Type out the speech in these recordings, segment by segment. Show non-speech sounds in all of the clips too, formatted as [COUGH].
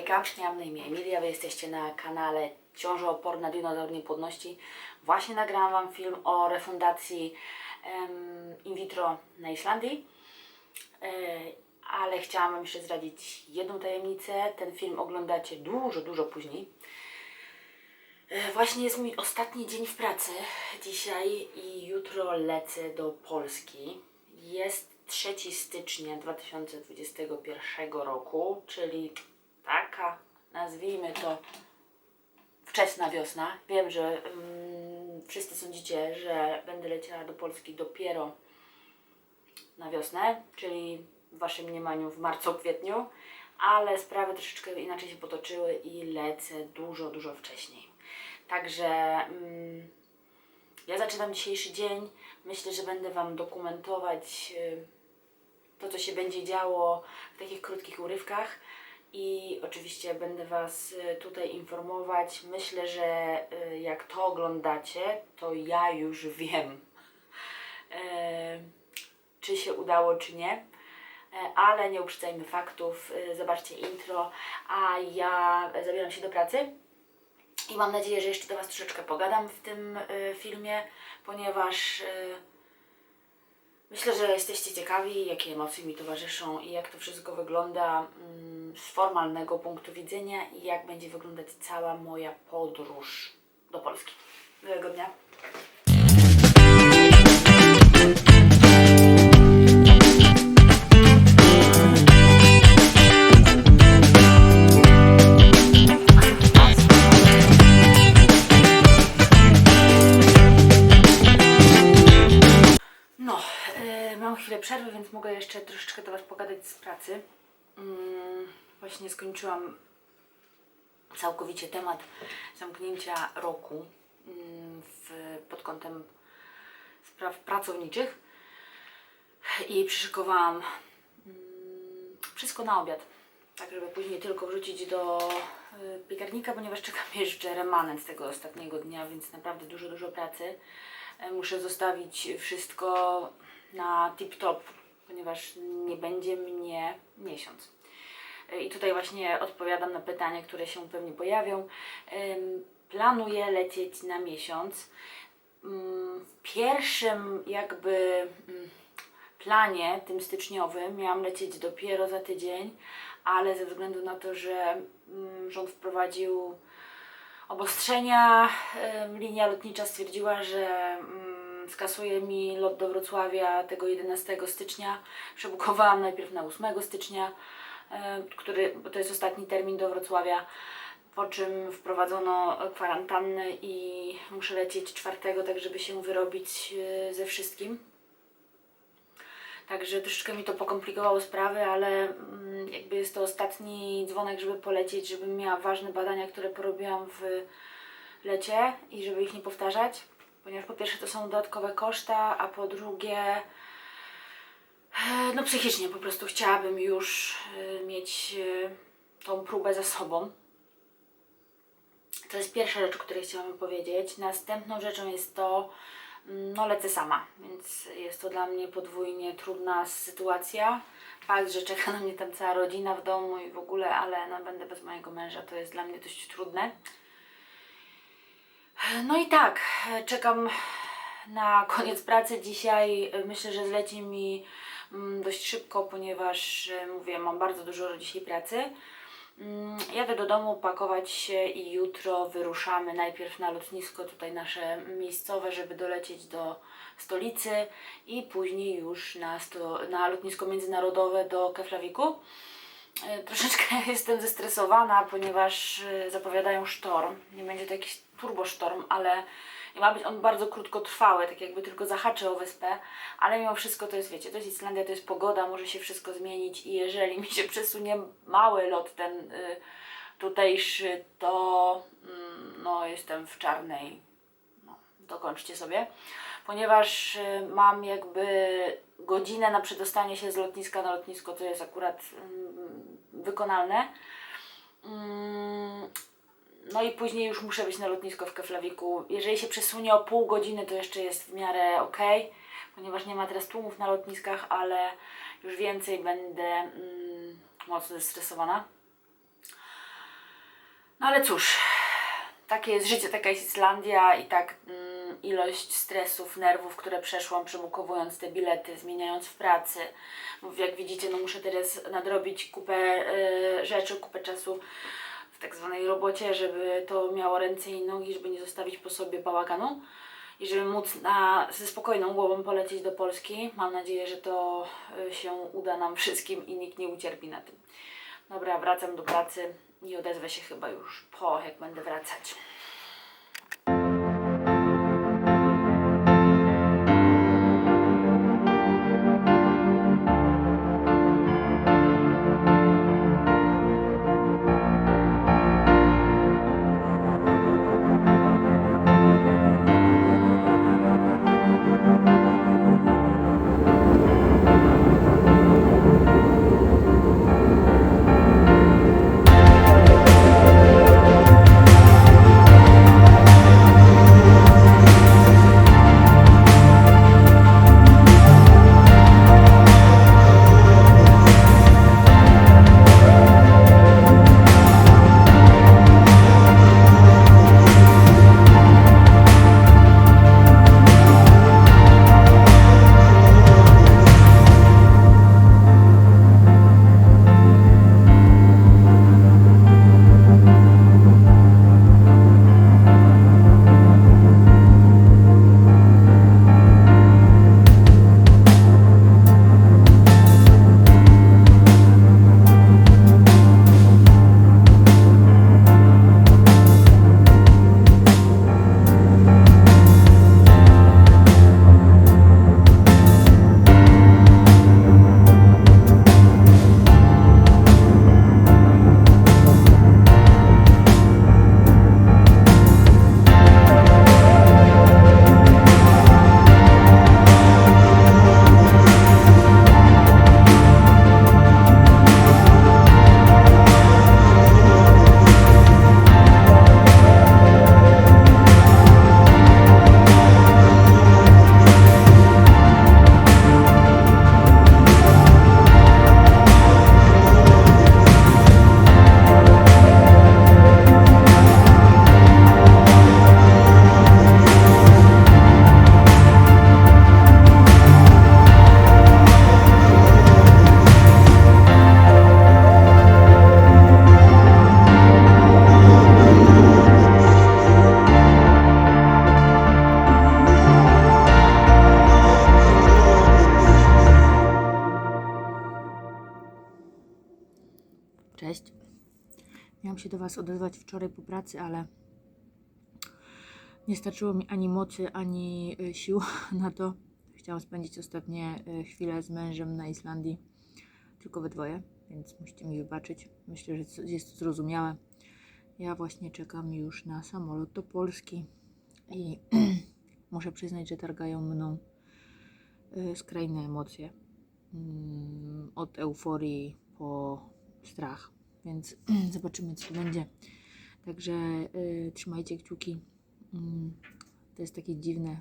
Hejka, ja mam na imię Emilia, Wy jesteście na kanale Ciążooporna Dinozaur Niepłodności. Właśnie nagrałam Wam film o refundacji em, in vitro na Islandii, e, ale chciałam Wam jeszcze zdradzić jedną tajemnicę. Ten film oglądacie dużo, dużo później. E, Właśnie jest mój ostatni dzień w pracy dzisiaj i jutro lecę do Polski. Jest 3 stycznia 2021 roku, czyli taka, nazwijmy to, wczesna wiosna. Wiem, że mm, wszyscy sądzicie, że będę leciała do Polski dopiero na wiosnę, czyli w Waszym mniemaniu w marcu, kwietniu, ale sprawy troszeczkę inaczej się potoczyły i lecę dużo, dużo wcześniej. Także mm, ja zaczynam dzisiejszy dzień. Myślę, że będę Wam dokumentować y, to, co się będzie działo w takich krótkich urywkach. I oczywiście będę Was y, tutaj informować. Myślę, że y, jak to oglądacie, to ja już [LAUGHS] wiem, e, czy się udało, czy nie. Ale nie uprzedzajmy faktów. Zobaczcie intro, a ja zabieram się do pracy. I mam nadzieję, że jeszcze do Was troszeczkę pogadam w tym y, filmie, ponieważ y, myślę, że jesteście ciekawi, jakie emocje mi towarzyszą i jak to wszystko wygląda mm, z formalnego punktu widzenia i jak będzie wyglądać cała moja podróż do Polski. Miłego dnia. No, e, mam chwilę przerwy, więc mogę jeszcze troszeczkę do Was pogadać z pracy. Mm, właśnie skończyłam całkowicie temat zamknięcia roku mm, w, pod kątem spraw pracowniczych i przyszykowałam mm, wszystko na obiad, tak żeby później tylko wrzucić do y, piekarnika, ponieważ czeka mnie [LAUGHS] jeszcze remanent z tego ostatniego dnia, więc naprawdę dużo, dużo pracy. E, Muszę zostawić wszystko na tip-top, ponieważ nie będzie mnie miesiąc. I tutaj właśnie odpowiadam na pytania, które się pewnie pojawią. Planuję lecieć na miesiąc. Mm, W pierwszym jakby mm, planie, tym styczniowym, miałam lecieć dopiero za tydzień, ale ze względu na to, że mm, rząd wprowadził obostrzenia, linia lotnicza stwierdziła, że skasuje mi lot do Wrocławia tego 11 stycznia. Przebukowałam najpierw na 8 stycznia, który, bo to jest ostatni termin do Wrocławia, po czym wprowadzono kwarantannę i muszę lecieć 4, tak żeby się wyrobić e, ze wszystkim. Także troszeczkę mi to pokomplikowało sprawy, ale mm, jakby jest to ostatni dzwonek, żeby polecieć, żebym miała ważne badania, które porobiłam w lecie i żeby ich nie powtarzać, ponieważ po pierwsze to są dodatkowe koszta, a po drugie e, no psychicznie po prostu chciałabym już e, mieć e, tą próbę za sobą. To jest pierwsza rzecz, o której chciałam powiedzieć. Następną rzeczą jest to, mm, no lecę sama, więc jest to dla mnie podwójnie trudna sytuacja. Fakt, że czeka na mnie tam cała rodzina w domu i w ogóle, ale no, będę bez mojego męża, to jest dla mnie dość trudne. No i tak, czekam na koniec pracy dzisiaj. Myślę, że zleci mi dość szybko, ponieważ e, mówię, mam bardzo dużo dzisiaj pracy. Mm, Jadę do domu pakować się i jutro wyruszamy najpierw na lotnisko tutaj nasze miejscowe, żeby dolecieć do stolicy i później już na, sto, na lotnisko międzynarodowe do Keflawiku. E, Troszeczkę [LAUGHS] jestem zestresowana, ponieważ e, zapowiadają sztorm. Nie będzie to jakiś turbosztorm, ale ma być on bardzo krótkotrwały, tak jakby tylko zahaczy o wyspę, ale mimo wszystko to jest, wiecie, to jest Islandia, to jest pogoda, może się wszystko zmienić i jeżeli mi się przesunie mały lot ten y, tutejszy, to mm, no jestem w czarnej, no dokończcie sobie, ponieważ y, mam jakby godzinę na przedostanie się z lotniska na lotnisko, to jest akurat mm, wykonalne. Mm, no i później już muszę być na lotnisko w Keflawiku. Jeżeli się przesunie o pół godziny, to jeszcze jest w miarę ok, ponieważ nie ma teraz tłumów na lotniskach, ale już więcej będę mm, mocno zestresowana. No ale cóż, takie jest życie, taka jest Islandia i tak mm, ilość stresów, nerwów, które przeszłam przebukowując te bilety, zmieniając w pracy. Jak widzicie, no muszę teraz nadrobić kupę y, rzeczy, kupę czasu w tak zwanej robocie, żeby to miało ręce i nogi, żeby nie zostawić po sobie bałaganu i żeby móc na, ze spokojną głową polecieć do Polski. Mam nadzieję, że to y, się uda nam wszystkim i nikt nie ucierpi na tym. Dobra, wracam do pracy i odezwę się chyba już po, jak będę wracać. Cześć. Miałam się do Was odezwać wczoraj po pracy, ale nie starczyło mi ani mocy, ani y, sił [LAUGHS] na to. Chciałam spędzić ostatnie y, chwile z mężem na Islandii, tylko we dwoje, więc musicie mi wybaczyć. Myślę, że jest to zrozumiałe. Ja właśnie czekam już na samolot do Polski i [CLEARS THROAT] muszę przyznać, że targają mną y, skrajne emocje. Mm, Od euforii po strach, więc [CLEARS THROAT] zobaczymy, co będzie. Także y, trzymajcie kciuki. Mm, to jest takie dziwne,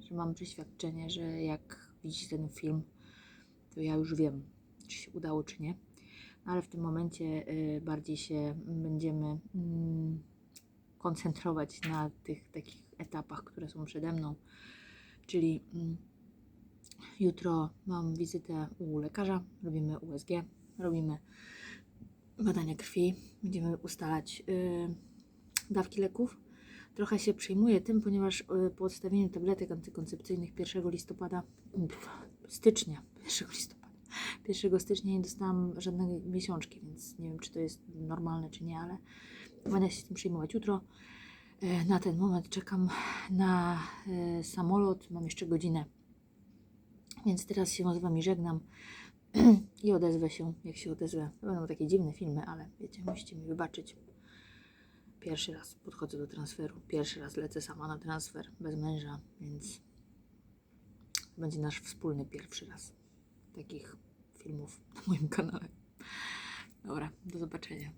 że mam przeświadczenie, że jak widzicie ten film, to ja już wiem, czy się udało, czy nie. No, ale w tym momencie y, bardziej się będziemy mm, koncentrować na tych takich etapach, które są przede mną. Czyli mm, jutro mam wizytę u lekarza, robimy USG, robimy badania krwi, będziemy ustalać y, dawki leków. Trochę się przejmuję tym, ponieważ y, po odstawieniu tabletek antykoncepcyjnych 1 listopada, stycznia, 1 listopada, 1 stycznia nie dostałam żadnej miesiączki, więc nie wiem, czy to jest normalne, czy nie, ale będę się tym przejmować jutro. Y, Na ten moment czekam na y, samolot, mam jeszcze godzinę, więc teraz się z Wami żegnam [CLEARS THROAT] i odezwę się, jak się odezwę. To będą takie dziwne filmy, ale wiecie, musicie mi wybaczyć. Pierwszy raz podchodzę do transferu, pierwszy raz lecę sama na transfer, bez męża, więc będzie nasz wspólny pierwszy raz takich filmów na moim kanale. Dobra, do zobaczenia.